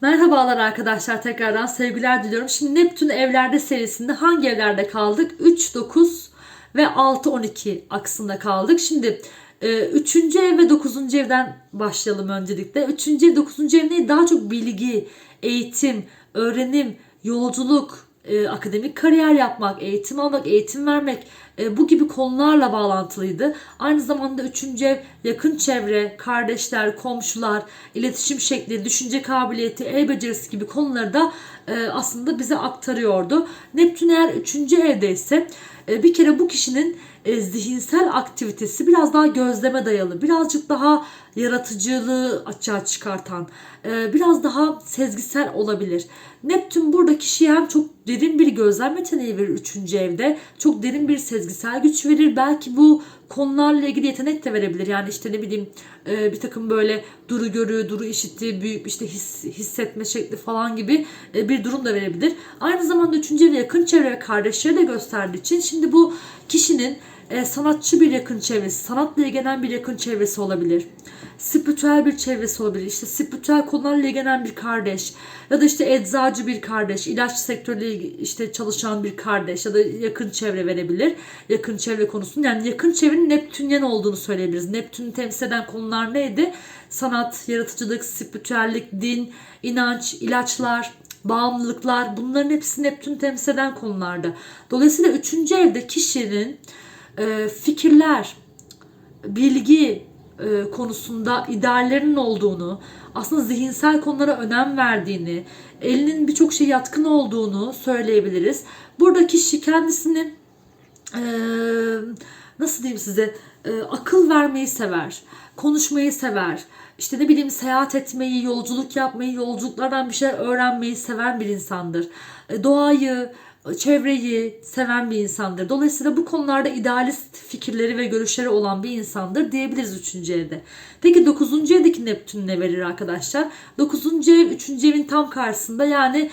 Merhabalar arkadaşlar tekrardan sevgiler diliyorum. Şimdi Neptün evlerde serisinde hangi evlerde kaldık? 3, 9 ve 6, 12 aksında kaldık. Şimdi 3. ev ve 9. evden başlayalım öncelikle. 3. ev 9. ev ne? Daha çok bilgi, eğitim, öğrenim, yolculuk, e, akademik kariyer yapmak, eğitim almak, eğitim vermek e, bu gibi konularla bağlantılıydı. Aynı zamanda üçüncü ev yakın çevre, kardeşler, komşular, iletişim şekli, düşünce kabiliyeti, el becerisi gibi konuları da e, aslında bize aktarıyordu. Neptün eğer üçüncü evdeyse e, bir kere bu kişinin zihinsel aktivitesi biraz daha gözleme dayalı, birazcık daha yaratıcılığı açığa çıkartan, biraz daha sezgisel olabilir. Neptün burada kişiye hem çok derin bir gözlem yeteneği verir 3. evde, çok derin bir sezgisel güç verir. Belki bu konularla ilgili yetenek de verebilir. Yani işte ne bileyim e, bir takım böyle duru görü, duru işitti, büyük işte his, hissetme şekli falan gibi e, bir durum da verebilir. Aynı zamanda 3. evde yakın çevre ve kardeşleri de gösterdiği için şimdi bu kişinin e, sanatçı bir yakın çevresi, sanatla ilgilenen bir yakın çevresi olabilir. Spiritüel bir çevresi olabilir. İşte spiritüel konularla ilgilenen bir kardeş ya da işte eczacı bir kardeş, ilaç sektörüyle işte çalışan bir kardeş ya da yakın çevre verebilir. Yakın çevre konusunu yani yakın çevrenin Neptünyen olduğunu söyleyebiliriz. Neptün'ü temsil eden konular neydi? Sanat, yaratıcılık, spiritüellik, din, inanç, ilaçlar, bağımlılıklar bunların hepsi Neptün temsil eden konularda. Dolayısıyla üçüncü evde kişinin e, fikirler, bilgi e, konusunda ideallerinin olduğunu, aslında zihinsel konulara önem verdiğini, elinin birçok şey yatkın olduğunu söyleyebiliriz. Burada kişi kendisini e, nasıl diyeyim size e, akıl vermeyi sever, konuşmayı sever, işte ne bileyim seyahat etmeyi, yolculuk yapmayı, yolculuklardan bir şeyler öğrenmeyi seven bir insandır. E, doğayı, çevreyi seven bir insandır. Dolayısıyla bu konularda idealist fikirleri ve görüşleri olan bir insandır diyebiliriz 3. evde. Peki 9. evdeki Neptün ne verir arkadaşlar? 9. ev 3. evin tam karşısında yani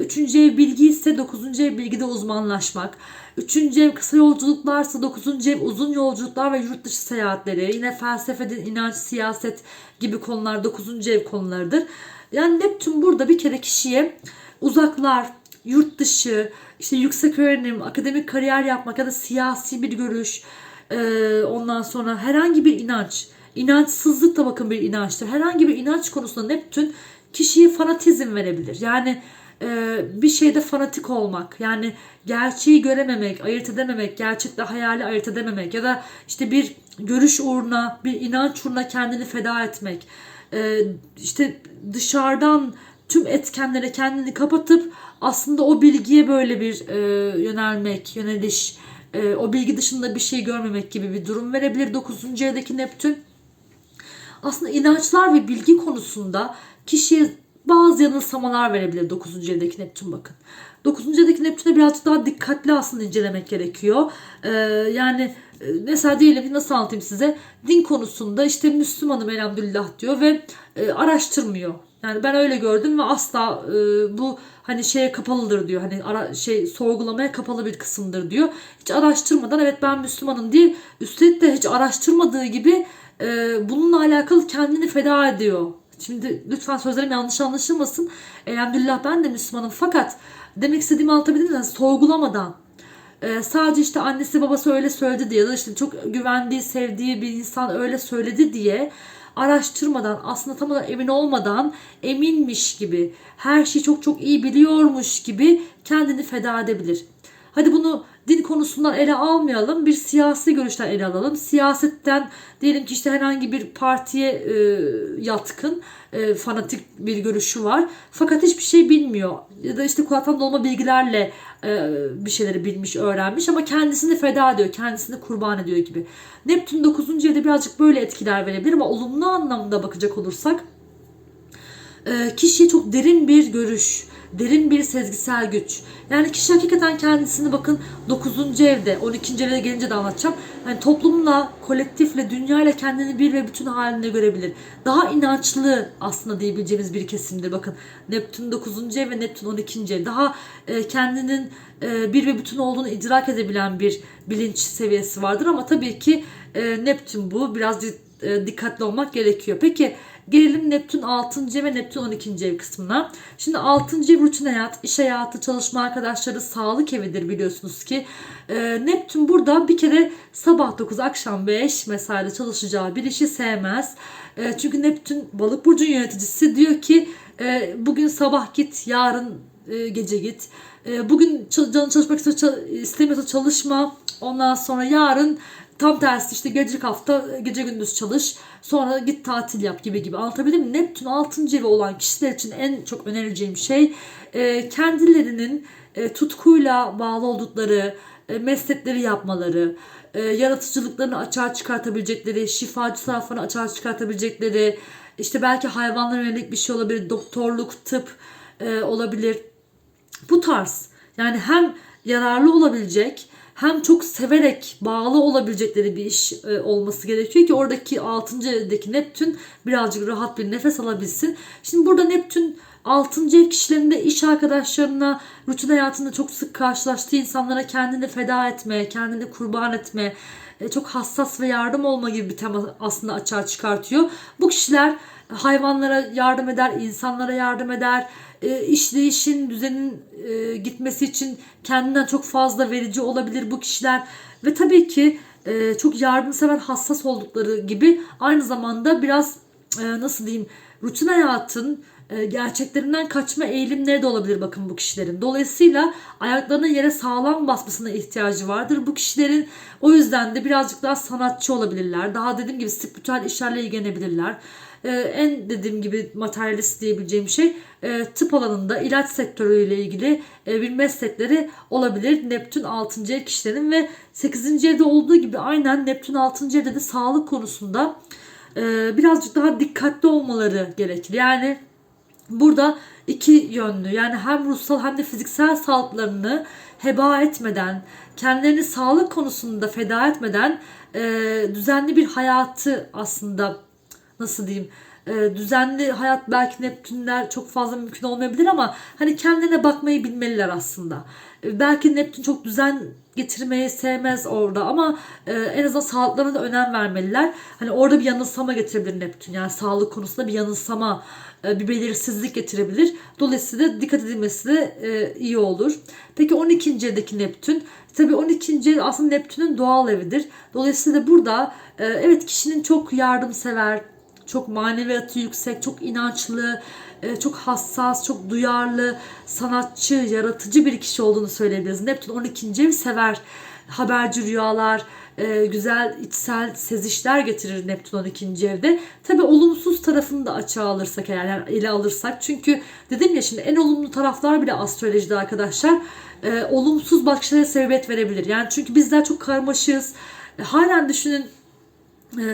3. ev bilgi ise 9. ev bilgide uzmanlaşmak. 3. ev kısa yolculuklarsa 9. ev uzun yolculuklar ve yurt dışı seyahatleri. Yine felsefeden inanç, siyaset gibi konular 9. ev konularıdır. Yani Neptün burada bir kere kişiye uzaklar, yurt dışı, işte yüksek öğrenim, akademik kariyer yapmak ya da siyasi bir görüş, ondan sonra herhangi bir inanç, inançsızlık da bakın bir inançtır. Herhangi bir inanç konusunda Neptün kişiye fanatizm verebilir. Yani bir şeyde fanatik olmak, yani gerçeği görememek, ayırt edememek, gerçekle hayali ayırt edememek ya da işte bir görüş uğruna, bir inanç uğruna kendini feda etmek, işte dışarıdan tüm etkenlere kendini kapatıp aslında o bilgiye böyle bir e, yönelmek, yöneliş, e, o bilgi dışında bir şey görmemek gibi bir durum verebilir 9. evdeki Neptün. Aslında inançlar ve bilgi konusunda kişiye bazı yanılsamalar verebilir 9. evdeki Neptün bakın. 9. evdeki Neptün'e birazcık daha dikkatli aslında incelemek gerekiyor. Ee, yani mesela diyelim ki nasıl anlatayım size din konusunda işte Müslümanım elhamdülillah diyor ve e, araştırmıyor. Yani ben öyle gördüm ve asla e, bu hani şeye kapalıdır diyor. Hani ara, şey sorgulamaya kapalı bir kısımdır diyor. Hiç araştırmadan evet ben Müslümanım değil. Üstelik de hiç araştırmadığı gibi e, bununla alakalı kendini feda ediyor. Şimdi lütfen sözlerim yanlış anlaşılmasın. Elhamdülillah ben de Müslümanım fakat demek istediğimi anlatabildim mi? sorgulamadan ee, sadece işte annesi babası öyle söyledi diye ya da işte çok güvendiği, sevdiği bir insan öyle söyledi diye araştırmadan aslında tam olarak emin olmadan eminmiş gibi her şeyi çok çok iyi biliyormuş gibi kendini feda edebilir. Hadi bunu din konusundan ele almayalım. Bir siyasi görüşten ele alalım. Siyasetten diyelim ki işte herhangi bir partiye e, yatkın, e, fanatik bir görüşü var. Fakat hiçbir şey bilmiyor. Ya da işte kulaktan dolma bilgilerle e, bir şeyleri bilmiş, öğrenmiş ama kendisini feda ediyor, kendisini kurban ediyor gibi. Neptün 9. evde birazcık böyle etkiler verebilir ama olumlu anlamda bakacak olursak e, kişiye çok derin bir görüş, derin bir sezgisel güç. Yani kişi hakikaten kendisini bakın 9. evde, 12. evde gelince de anlatacağım. Yani toplumla, kolektifle, dünyayla kendini bir ve bütün halinde görebilir. Daha inançlı aslında diyebileceğimiz bir kesimdir. Bakın Neptün 9. ev ve Neptün 12. ev. Daha e, kendinin e, bir ve bütün olduğunu idrak edebilen bir bilinç seviyesi vardır. Ama tabii ki e, Neptün bu. Biraz e, dikkatli olmak gerekiyor. Peki Gelelim Neptün 6. ev ve Neptün 12. ev kısmına. Şimdi 6. ev rutin hayat, iş hayatı, çalışma arkadaşları, sağlık evidir biliyorsunuz ki. Ee, Neptün burada bir kere sabah 9 akşam 5 mesaide çalışacağı bir işi sevmez. Ee, çünkü Neptün balık burcu yöneticisi diyor ki e, bugün sabah git yarın e, gece git. E, bugün canın çalışmak istemiyorsa çalışma. Ondan sonra yarın tam tersi işte gelecek hafta gece gündüz çalış. Sonra git tatil yap gibi gibi. Anlatabildim mi? Neptün 6. evi olan kişiler için en çok önereceğim şey e, kendilerinin e, tutkuyla bağlı oldukları e, meslekleri yapmaları, e, yaratıcılıklarını açığa çıkartabilecekleri, şifacı tarafını açığa çıkartabilecekleri, işte belki hayvanlara yönelik bir şey olabilir, doktorluk, tıp e, olabilir. Bu tarz yani hem yararlı olabilecek hem çok severek bağlı olabilecekleri bir iş e, olması gerekiyor ki oradaki 6. evdeki Neptün birazcık rahat bir nefes alabilsin. Şimdi burada Neptün 6. ev kişilerinde iş arkadaşlarına, rutin hayatında çok sık karşılaştığı insanlara kendini feda etme, kendini kurban etme, e, çok hassas ve yardım olma gibi bir tema aslında açığa çıkartıyor. Bu kişiler hayvanlara yardım eder, insanlara yardım eder, e, işleyişin, düzenin e, gitmesi için kendinden çok fazla verici olabilir bu kişiler. Ve tabii ki e, çok yardımsever, hassas oldukları gibi aynı zamanda biraz e, nasıl diyeyim rutin hayatın e, gerçeklerinden kaçma eğilimleri de olabilir bakın bu kişilerin. Dolayısıyla ayaklarına yere sağlam basmasına ihtiyacı vardır. Bu kişilerin o yüzden de birazcık daha sanatçı olabilirler. Daha dediğim gibi spiritüel işlerle ilgilenebilirler. E, en dediğim gibi materyalist diyebileceğim şey e, tıp alanında ilaç sektörüyle ilgili e, bir meslekleri olabilir. Neptün 6. ev kişilerin ve 8. evde olduğu gibi aynen Neptün 6. evde de sağlık konusunda e, birazcık daha dikkatli olmaları gerekir. Yani burada iki yönlü yani hem ruhsal hem de fiziksel sağlıklarını heba etmeden, kendilerini sağlık konusunda feda etmeden e, düzenli bir hayatı aslında nasıl diyeyim e, düzenli hayat belki Neptünler çok fazla mümkün olmayabilir ama hani kendilerine bakmayı bilmeliler aslında. E, belki Neptün çok düzen getirmeyi sevmez orada ama e, en azından sağlıklarına da önem vermeliler. Hani orada bir yanılsama getirebilir Neptün. Yani sağlık konusunda bir yanılsama, e, bir belirsizlik getirebilir. Dolayısıyla dikkat edilmesi de e, iyi olur. Peki 12. evdeki Neptün. Tabii 12. ev aslında Neptün'ün doğal evidir. Dolayısıyla burada e, evet kişinin çok yardımsever, çok maneviyatı yüksek, çok inançlı, e, çok hassas, çok duyarlı, sanatçı, yaratıcı bir kişi olduğunu söyleyebiliriz. Neptün 12. evi sever. Haberci rüyalar, e, güzel içsel sezişler getirir Neptün 12. evde. Tabi olumsuz tarafını da açığa alırsak eğer yani ele alırsak. Çünkü dedim ya şimdi en olumlu taraflar bile astrolojide arkadaşlar e, olumsuz bakışlara sebebiyet verebilir. Yani çünkü bizler çok karmaşığız. Halen düşünün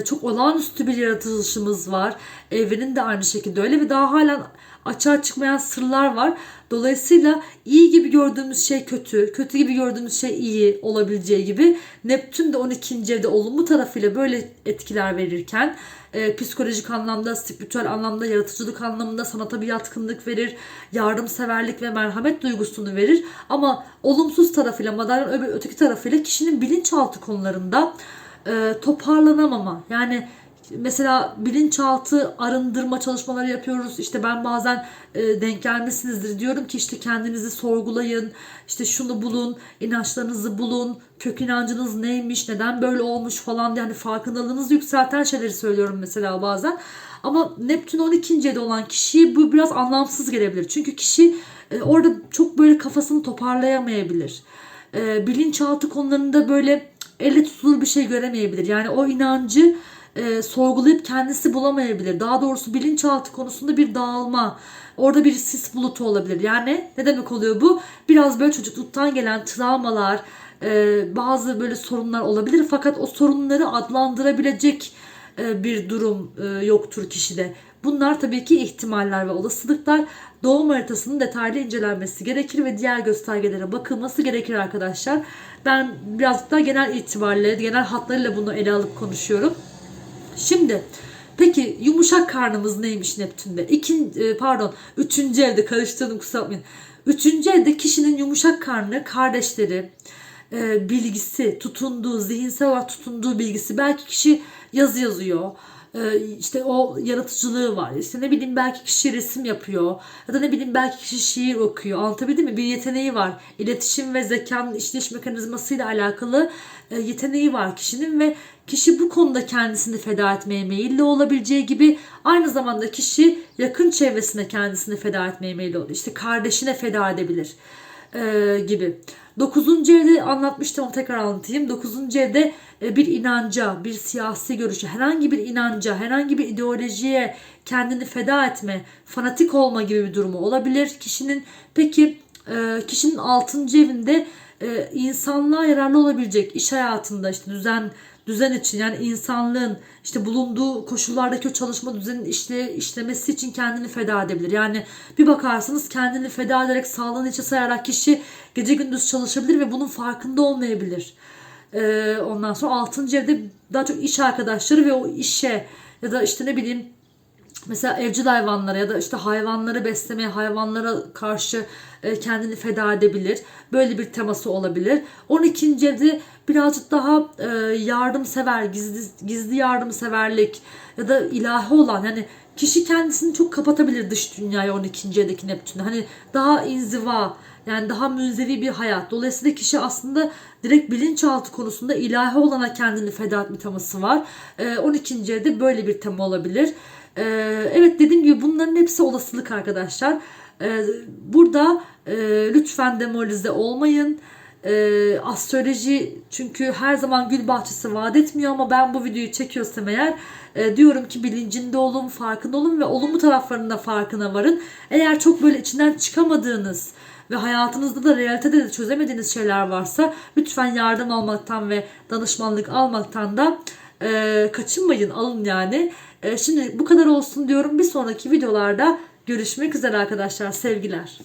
çok olağanüstü bir yaratılışımız var. Evrenin de aynı şekilde öyle ve daha halen açığa çıkmayan sırlar var. Dolayısıyla iyi gibi gördüğümüz şey kötü, kötü gibi gördüğümüz şey iyi olabileceği gibi Neptün de 12. evde olumlu tarafıyla böyle etkiler verirken e, psikolojik anlamda, spiritüel anlamda, yaratıcılık anlamında sanata bir yatkınlık verir, yardımseverlik ve merhamet duygusunu verir. Ama olumsuz tarafıyla, madalyonun öteki tarafıyla kişinin bilinçaltı konularında e, toparlanamama. Yani mesela bilinçaltı arındırma çalışmaları yapıyoruz. İşte ben bazen e, denk gelmişsinizdir. Diyorum ki işte kendinizi sorgulayın. İşte şunu bulun, inançlarınızı bulun. Kök inancınız neymiş, neden böyle olmuş falan diye hani farkındalığınızı yükselten şeyleri söylüyorum mesela bazen. Ama Neptün 12. evde olan kişiye bu biraz anlamsız gelebilir. Çünkü kişi e, orada çok böyle kafasını toparlayamayabilir. E, bilinçaltı konularında böyle elle tutulur bir şey göremeyebilir. Yani o inancı e, sorgulayıp kendisi bulamayabilir. Daha doğrusu bilinçaltı konusunda bir dağılma, orada bir sis bulutu olabilir. Yani ne demek oluyor bu? Biraz böyle çocukluktan gelen travmalar, e, bazı böyle sorunlar olabilir. Fakat o sorunları adlandırabilecek bir durum e, yoktur kişide. Bunlar tabii ki ihtimaller ve olasılıklar. Doğum haritasının detaylı incelenmesi gerekir ve diğer göstergelere bakılması gerekir arkadaşlar. Ben birazcık daha genel itibariyle, genel hatlarıyla bunu ele alıp konuşuyorum. Şimdi peki yumuşak karnımız neymiş Neptün'de? İkin, pardon üçüncü evde karıştırdım kusura bakmayın. Üçüncü evde kişinin yumuşak karnı, kardeşleri, bilgisi, tutunduğu, zihinsel olarak tutunduğu bilgisi. Belki kişi yazı yazıyor e, işte o yaratıcılığı var. İşte ne bileyim belki kişi resim yapıyor ya da ne bileyim belki kişi şiir okuyor. Anlatabildim mi? Bir yeteneği var. İletişim ve zekanın işleyiş mekanizmasıyla alakalı e, yeteneği var kişinin ve kişi bu konuda kendisini feda etmeye meyilli olabileceği gibi aynı zamanda kişi yakın çevresine kendisini feda etmeye meyilli oluyor. İşte kardeşine feda edebilir e, gibi. Dokuzuncu evde anlatmıştım ama tekrar anlatayım. Dokuzuncu evde e, bir inanca, bir siyasi görüşe, herhangi bir inanca, herhangi bir ideolojiye kendini feda etme, fanatik olma gibi bir durumu olabilir kişinin. Peki e, kişinin altıncı evinde e, insanlığa yararlı olabilecek iş hayatında işte düzen düzen için yani insanlığın işte bulunduğu koşullardaki o çalışma düzenin işte işlemesi için kendini feda edebilir. Yani bir bakarsınız kendini feda ederek sağlığını içe sayarak kişi gece gündüz çalışabilir ve bunun farkında olmayabilir. Ee, ondan sonra 6. evde daha çok iş arkadaşları ve o işe ya da işte ne bileyim mesela evcil hayvanlara ya da işte hayvanları beslemeye, hayvanlara karşı e, kendini feda edebilir. Böyle bir teması olabilir. 12. evde birazcık daha e, yardımsever, gizli, gizli yardımseverlik ya da ilahi olan yani kişi kendisini çok kapatabilir dış dünyaya 12. evdeki Neptün'de. Hani daha inziva yani daha münzevi bir hayat. Dolayısıyla kişi aslında direkt bilinçaltı konusunda ilahi olana kendini feda etme teması var. E, 12. evde böyle bir tema olabilir. E, evet dediğim gibi bunların hepsi olasılık arkadaşlar. E, burada e, lütfen demoralize olmayın. E, astroloji çünkü her zaman gül bahçesi vaat etmiyor ama ben bu videoyu çekiyorsam eğer e, diyorum ki bilincinde olun, farkında olun ve olumlu taraflarının da farkına varın. Eğer çok böyle içinden çıkamadığınız ve hayatınızda da realitede de çözemediğiniz şeyler varsa lütfen yardım almaktan ve danışmanlık almaktan da e, kaçınmayın alın yani. E, şimdi bu kadar olsun diyorum. Bir sonraki videolarda görüşmek üzere arkadaşlar. Sevgiler.